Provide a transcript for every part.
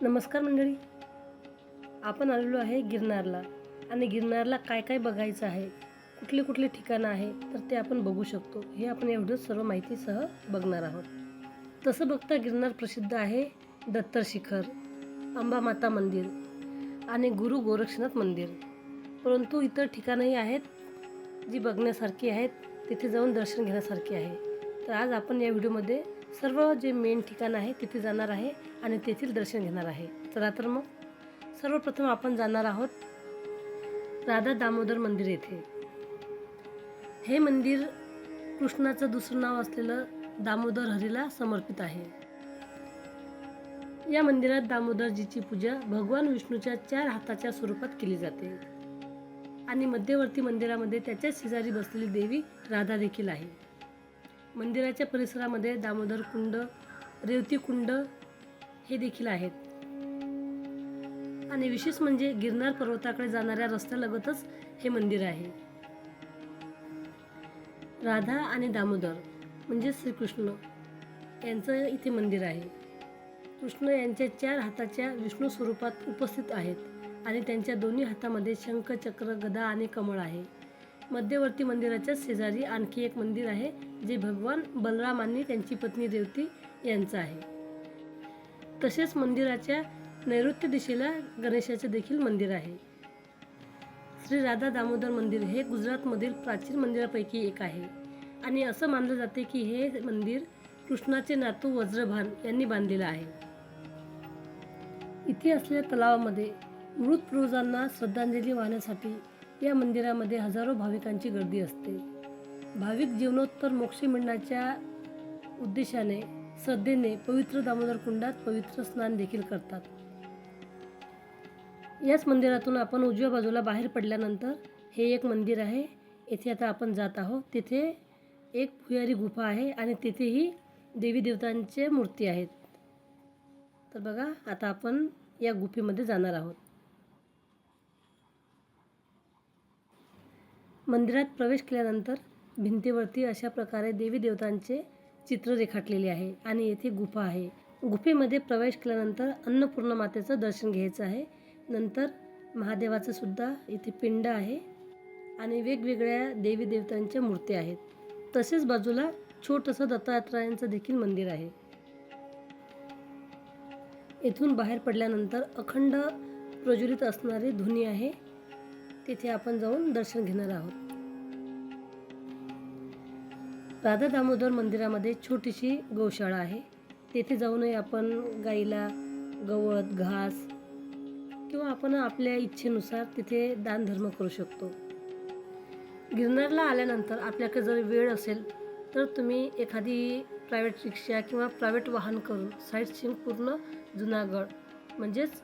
नमस्कार मंडळी. आपण आलेलो आहे गिरनारला. आणि गिरनारला काय काय बघायचं आहे? कुठले कुठले ठिकाणं आहे? तर ते आपण बघू शकतो. हे आपण एवढंच सर्व माहितीसह बघणार आहोत. तसं बघता गिरनार प्रसिद्ध आहे दत्तर शिखर अंबामाता मंदिर आणि गुरु गोरक्षनाथ मंदिर. परंतु इतर ठिकाणंही आहेत जी बघण्यासारखी आहेत. तिथे जाऊन दर्शन घेण्यासारखी आहे. तर आज आपण या व्हिडिओमध्ये सर्व जे मेन ठिकाण आहे तिथे जाणार आहे आणि तेथील दर्शन घेणार आहे. चला तर मग. सर्वप्रथम आपण जाणार आहोत राधा दामोदर मंदिर येथे. हे मंदिर कृष्णाचं दुसरं नाव असलेलं दामोदर हरीला समर्पित आहे. या मंदिरात दामोदरजीची पूजा भगवान विष्णूच्या चार हाताच्या स्वरूपात केली जाते. आणि मध्यवर्ती मंदिरामध्ये त्याच्या शेजारी बसलेली देवी राधा देखील आहे. मंदिराच्या परिसरामध्ये दामोदर कुंड रेवती कुंड हे देखील आहेत. आणि विशेष म्हणजे गिरनार पर्वताकडे जाणाऱ्या रस्त्यालगतच हे मंदिर आहे. राधा आणि दामोदर म्हणजे श्रीकृष्ण यांचं इथे मंदिर आहे. कृष्ण यांच्या चार हाताच्या विष्णू स्वरूपात उपस्थित आहेत आणि त्यांच्या दोन्ही हातामध्ये शंख चक्र गदा आणि कमळ आहे. मध्यवर्ती मंदिराच्या शेजारी आणखी एक मंदिर आहे जे भगवान बलराम आणि त्यांची पत्नी देवती यांचं आहे. तसेच मंदिराच्या नैऋत्य दिशेला गणेशाचे देखील मंदिर आहे. श्री राधा दामोदर मंदिर हे गुजरातमधील प्राचीन मंदिरापैकी एक आहे. आणि असं मानलं जाते की हे मंदिर कृष्णाचे नातू वज्रभान यांनी बांधलेलं आहे. इथे असलेल्या तलावामध्ये मृत पूर्वजांना श्रद्धांजली वाहण्यासाठी या मंदिरामध्ये हजारो भाविकांची गर्दी असते. भाविक जीवनोत्तर मोक्ष मिळण्याच्या उद्देशाने श्रद्धेने पवित्र दामोदर कुंडात पवित्र स्नान देखील करतात. याच मंदिरातून आपण उजव्या बाजूला बाहेर पडल्यानंतर हे एक मंदिर आहे. येथे आता आपण जात आहोत. तिथे एक भुयारी गुफा आहे आणि तिथेही देवी देवतांचे मूर्ती आहेत. तर बघा आता आपण या गुफेमध्ये जाणार आहोत. मंदिरात प्रवेश केल्यानंतर भिंतीवरती अशा प्रकारे देवी देवतांचे चित्र रेखाटलेले आहे आणि येथे गुफा आहे. गुफेमध्ये प्रवेश केल्यानंतर अन्नपूर्ण मातेचं दर्शन घ्यायचं आहे. नंतर महादेवाचं सुद्धा इथे पिंड आहे आणि वेगवेगळ्या देवी देवतांच्या मूर्त्या आहेत. तसेच बाजूला छोटंसं दत्तात्रयांचं देखील मंदिर आहे. येथून बाहेर पडल्यानंतर अखंड प्रज्वलित असणारी धुनी आहे. तिथे आपण जाऊन दर्शन घेणार आहोत. राधा दामोदर मंदिरामध्ये छोटीशी गौशाळा आहे. तेथे जाऊनही आपण गाईला गवत घास किंवा आपण आपल्या इच्छेनुसार तिथे दानधर्म करू शकतो. गिरनारला आल्यानंतर आपल्याकडे जर वेळ असेल तर तुम्ही एखादी प्रायव्हेट रिक्षा किंवा प्रायव्हेट वाहन करून साईट सीन पूर्ण जुनागड म्हणजेच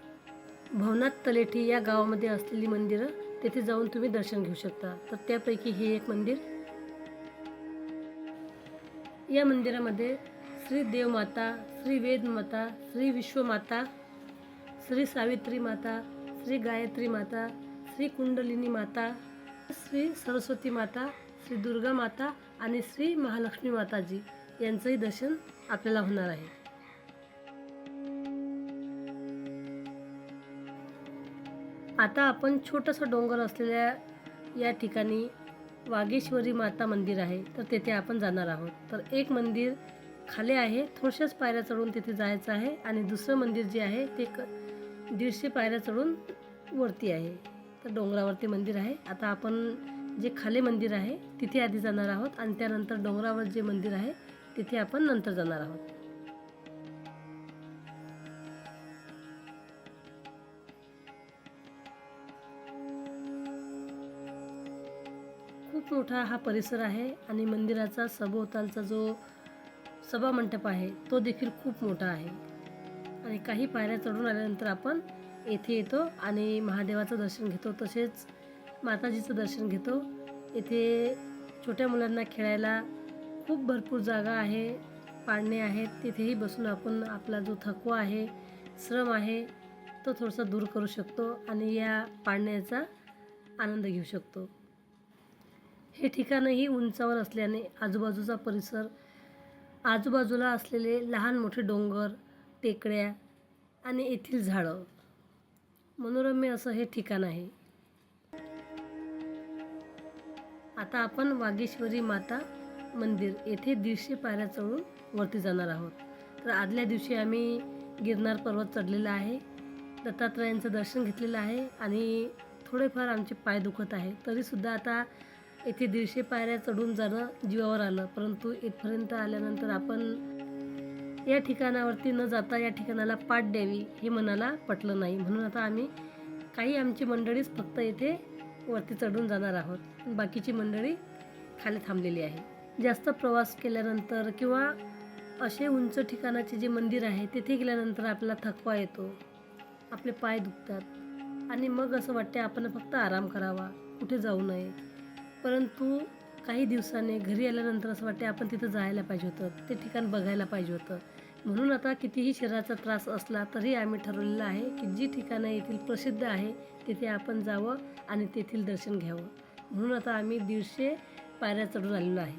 भवनाथ तलेठी या गावामध्ये असलेली मंदिरं तेथे जाऊन तुम्ही दर्शन घेऊ शकता. तर त्यापैकी हे एक मंदिर. या मंदिरामध्ये श्री देवमाता श्री वेदमाता श्री विश्वमाता श्री सावित्री माता श्री गायत्री माता श्री कुंडलिनी माता श्री सरस्वती माता श्री दुर्गा माता आणि श्री महालक्ष्मी माताजी यांचंही दर्शन आपल्याला होणार आहे. आता आपण छोटंसं डोंगर असलेल्या या ठिकाणी वागेश्वरी माता मंदिर आहे तर तेथे आपण जाणार आहोत. तर एक मंदिर खाली आहे थोडशाच पायऱ्या चढून तिथे जायचं आहे आणि दुसरं मंदिर जे आहे ते क दीडशे पायऱ्या चढून वरती आहे. तर डोंगरावरती मंदिर आहे. आता आपण जे खाली मंदिर आहे तिथे आधी जाणार आहोत आणि त्यानंतर डोंगरावर जे मंदिर आहे तिथे आपण नंतर जाणार आहोत. खूप मोठा हा परिसर आहे आणि मंदिराचा सभोवतालचा जो सभामंडप आहे तो देखील खूप मोठा आहे. आणि काही पायऱ्या चढून आल्यानंतर आपण येथे येतो आणि महादेवाचं दर्शन घेतो तसेच माताजीचं दर्शन घेतो. येथे छोट्या मुलांना खेळायला खूप भरपूर जागा आहे पाळणे आहेत. तिथेही बसून आपण आपला जो थकवा आहे श्रम आहे तो थोडासा दूर करू शकतो आणि या पाळण्याचा आनंद घेऊ शकतो. हे ठिकाणही उंचावर असल्याने आजूबाजूचा परिसर आजूबाजूला असलेले लहान मोठे डोंगर टेकड्या आणि येथील झाडं. मनोरम्य असं हे ठिकाण आहे. आता आपण वागेश्वरी माता मंदिर येथे दीडशे पायऱ्या चढून वरती जाणार आहोत. तर आदल्या दिवशी आम्ही गिरनार पर्वत चढलेला आहे. दत्तात्रयांचं दर्शन घेतलेलं आहे आणि थोडेफार आमचे पाय दुखत आहे. तरीसुद्धा आता येथे दीडशे पायऱ्या चढून जाणं जीवावर आलं. परंतु इथपर्यंत आल्यानंतर आपण या ठिकाणावरती न जाता या ठिकाणाला पाठ द्यावी हे मनाला पटलं नाही. म्हणून आता आम्ही काही आमची मंडळीच फक्त येथे वरती चढून जाणार आहोत. बाकीची मंडळी खाली थांबलेली आहे. जास्त प्रवास केल्यानंतर किंवा असे उंच ठिकाणाचे जे मंदिर आहे तिथे गेल्यानंतर आपल्याला थकवा येतो. आपले पाय दुखतात. आणि मग असं वाटते आपण फक्त आराम करावा. कुठे जाऊ नये. परंतु काही दिवसाने घरी आल्यानंतर असं वाटते आपण तिथं जायला पाहिजे होतं ते ठिकाण बघायला पाहिजे होतं. म्हणून आता कितीही शरीराचा त्रास असला तरी आम्ही ठरवलेलं आहे की जी ठिकाणं येथील प्रसिद्ध आहे तिथे आपण जावं आणि तेथील दर्शन घ्यावं. म्हणून आता आम्ही दीडशे पायऱ्या चढून आलेलो आहे.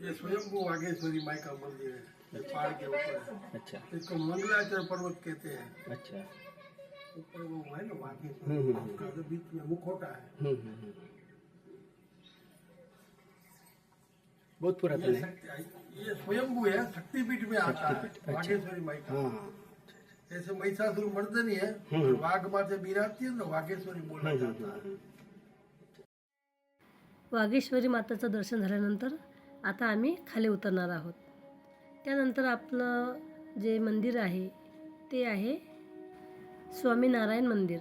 ये स्वयंभू वागेश्वरी माई का मंदिर है ये पहाड़ के ऊपर अच्छा इसको मंगलाचल पर्वत कहते हैं अच्छा. ऊपर वो है ना वागेश्वरी हम्म, हम्म, उसका तो बीच में मुखोटा है बहुत पुरातन ये है ये स्वयंभू है शक्तिपीठ में आता है माई का जैसे महिषासुर मर्दनी है। वाघ माँ से बिराती है ना वागेश्वरी बोला जाता है। वागेश्वरी मातेचं दर्शन झाल्यानंतर आता आम्ही खाली उतरणार आहोत. त्यानंतर आपलं जे मंदिर आहे ते आहे स्वामीनारायण मंदिर.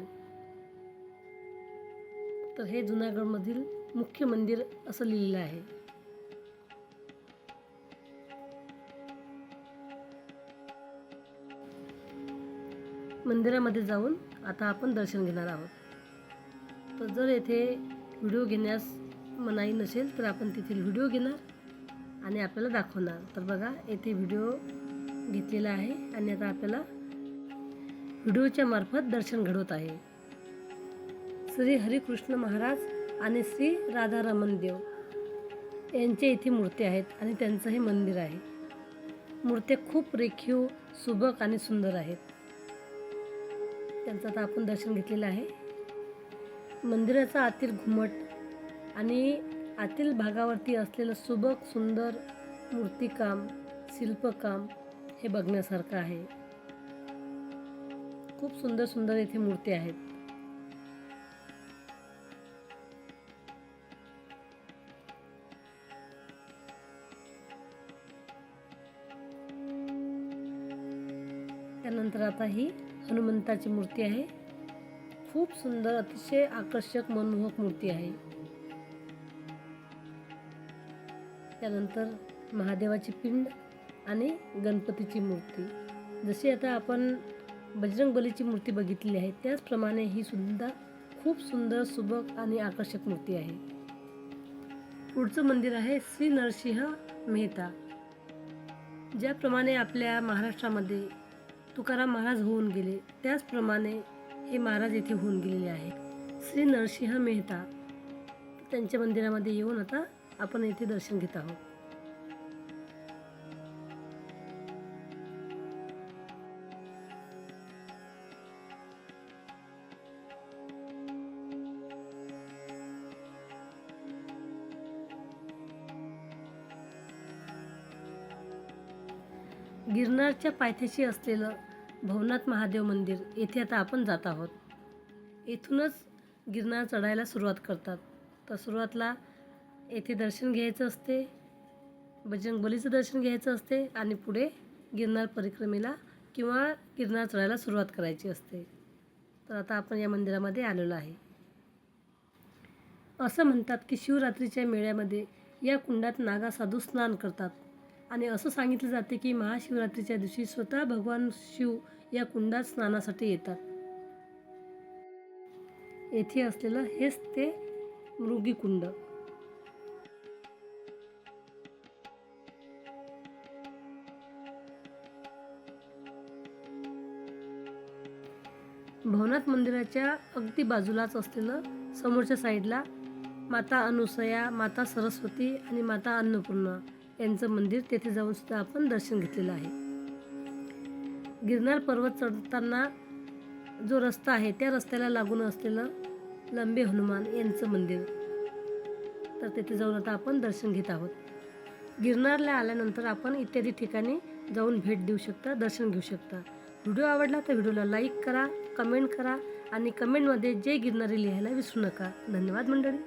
तर हे जुनागडमधील मुख्य मंदिर असं लिहिलेलं आहे. मंदिरामध्ये जाऊन आता आपण दर्शन घेणार आहोत. तर जर येथे व्हिडिओ घेण्यास मनाई नसेल तर आपण तेथील व्हिडिओ घेणार आणि आपल्याला दाखवणार. तर बघा येथे व्हिडिओ घेतलेला आहे आणि आता आपल्याला व्हिडिओच्या मार्फत दर्शन घडवत आहे. श्री हरिकृष्ण महाराज आणि श्री राधारमण देव यांच्या इथे मूर्ती आहेत आणि त्यांचं हे मंदिर आहे. मूर्त्या खूप रेखीव सुबक आणि सुंदर आहेत. त्यांचं आता आपण दर्शन घेतलेलं आहे. मंदिराचा आतील घुमट आणि आतील भागावरती असलेलं सुबक सुंदर मूर्तिकाम शिल्पकाम हे बघण्यासारखं आहे. खूप सुंदर सुंदर येथे मूर्ती आहेत. त्यानंतर आता ही हनुमंताची मूर्ती आहे. खूप सुंदर अतिशय आकर्षक मनमोहक मूर्ती आहे. त्यानंतर महादेवाची पिंड आणि गणपतीची मूर्ती. जशी आता आपण बजरंग बलीची मूर्ती बघितली आहे त्याचप्रमाणे ही सुद्धा खूप सुंदर सुबक आणि आकर्षक मूर्ती आहे. पुढचं मंदिर आहे श्री नरसिंह मेहता. ज्याप्रमाणे आपल्या महाराष्ट्रामध्ये तुकाराम महाराज होऊन गेले. त्याचप्रमाणे हे महाराज येथे होऊन गेलेले आहेत. श्री नरसिंह मेहता त्यांच्या मंदिरामध्ये येऊन आता आपण येथे दर्शन घेत आहोत. गिरनारच्या पायथ्याशी असलेलं भवनाथ महादेव मंदिर. येथे आता आपण जात आहोत. येथूनच गिरनार चढायला सुरुवात करतात. तर सुरुवातला येथे दर्शन घ्यायचं असते बजरंग बलीचं दर्शन घ्यायचं असते आणि पुढे गिरनार परिक्रमेला किंवा गिरनार चढायला सुरुवात करायची असते. तर आता आपण या मंदिरामध्ये आलेलो आहे. असं म्हणतात की शिवरात्रीच्या मेळ्यामध्ये या कुंडात नागा साधू स्नान करतात. आणि असं सांगितलं जाते की महाशिवरात्रीच्या दिवशी स्वतः भगवान शिव या कुंडात स्नानासाठी येतात. येथे असलेलं हेच ते मृगी कुंड भवनाथ मंदिराच्या अगदी बाजूलाच असलेलं समोरच्या साईडला माता अनुसया माता सरस्वती आणि माता अन्नपूर्णा यांचं मंदिर तेथे जाऊन सुद्धा आपण दर्शन घेतलेलं आहे. गिरनार पर्वत चढताना जो रस्ता आहे त्या रस्त्याला लागून असलेलं लंबे हनुमान यांचं मंदिर. तर तेथे जाऊन आता आपण दर्शन घेत आहोत. गिरनारला आल्यानंतर आपण इत्यादी ठिकाणी जाऊन भेट देऊ शकता दर्शन घेऊ शकता. व्हिडिओ आवडला तर व्हिडिओला लाईक करा कमेंट करा आणि कमेंटमध्ये जय गिरणारे लिहायला विसरू नका. धन्यवाद मंडळी.